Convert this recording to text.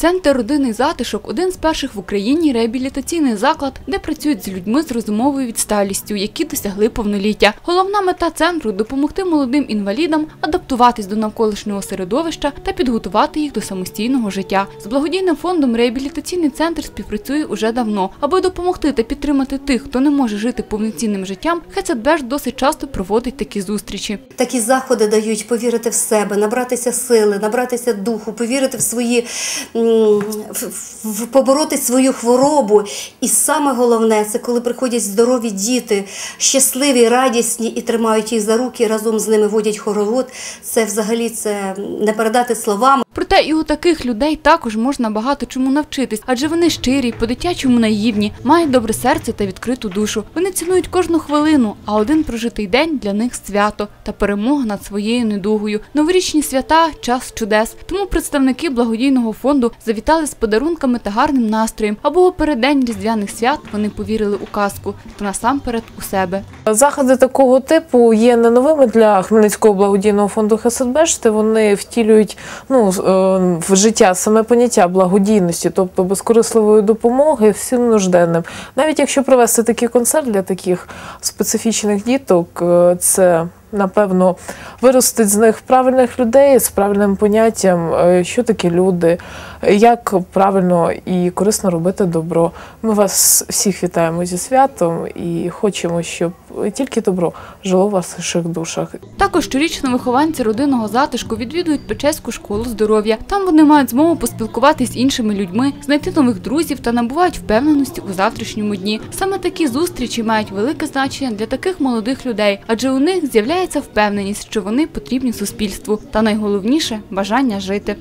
Центр родинний затишок один з перших в Україні реабілітаційний заклад, де працюють з людьми з розумовою відсталістю, які досягли повноліття. Головна мета центру допомогти молодим інвалідам адаптуватись до навколишнього середовища та підготувати їх до самостійного життя. З благодійним фондом реабілітаційний центр співпрацює уже давно. Аби допомогти та підтримати тих, хто не може жити повноцінним життям, Хецетбеш досить часто проводить такі зустрічі. Такі заходи дають повірити в себе, набратися сили, набратися духу, повірити в свої побороти свою хворобу. І саме головне це коли приходять здорові діти, щасливі, радісні і тримають їх за руки, разом з ними водять хоровод. Це взагалі це не передати словами. Проте і у таких людей також можна багато чому навчитись, адже вони щирі, по-дитячому наївні, мають добре серце та відкриту душу. Вони цінують кожну хвилину, а один прожитий день для них свято та перемога над своєю недугою. Новорічні свята час чудес. Тому представники благодійного фонду завітали з подарунками та гарним настроєм. Або у переддень різдвяних свят вони повірили у казку та насамперед у себе. Заходи такого типу є не новими для Хмельницького благодійного фонду Хесетбешти. Вони втілюють ну, в життя саме поняття благодійності, тобто безкорисливої допомоги всім нужденним. Навіть якщо провести такий концерт для таких специфічних діток, е, це напевно виростить з них правильних людей з правильним поняттям, е, що такі люди, як правильно і корисно робити добро. Ми вас всіх вітаємо зі святом і хочемо, щоб тільки добро жило в ваших душах. Також щорічно вихованці родинного затишку відвідують Печеську школу здоров'я. Там вони мають змогу поспілкуватись з іншими людьми, знайти нових друзів та набувають впевненості у завтрашньому дні. Саме такі зустрічі мають велике значення для таких молодих людей, адже у них з'являється впевненість, що вони потрібні суспільству, та найголовніше бажання жити.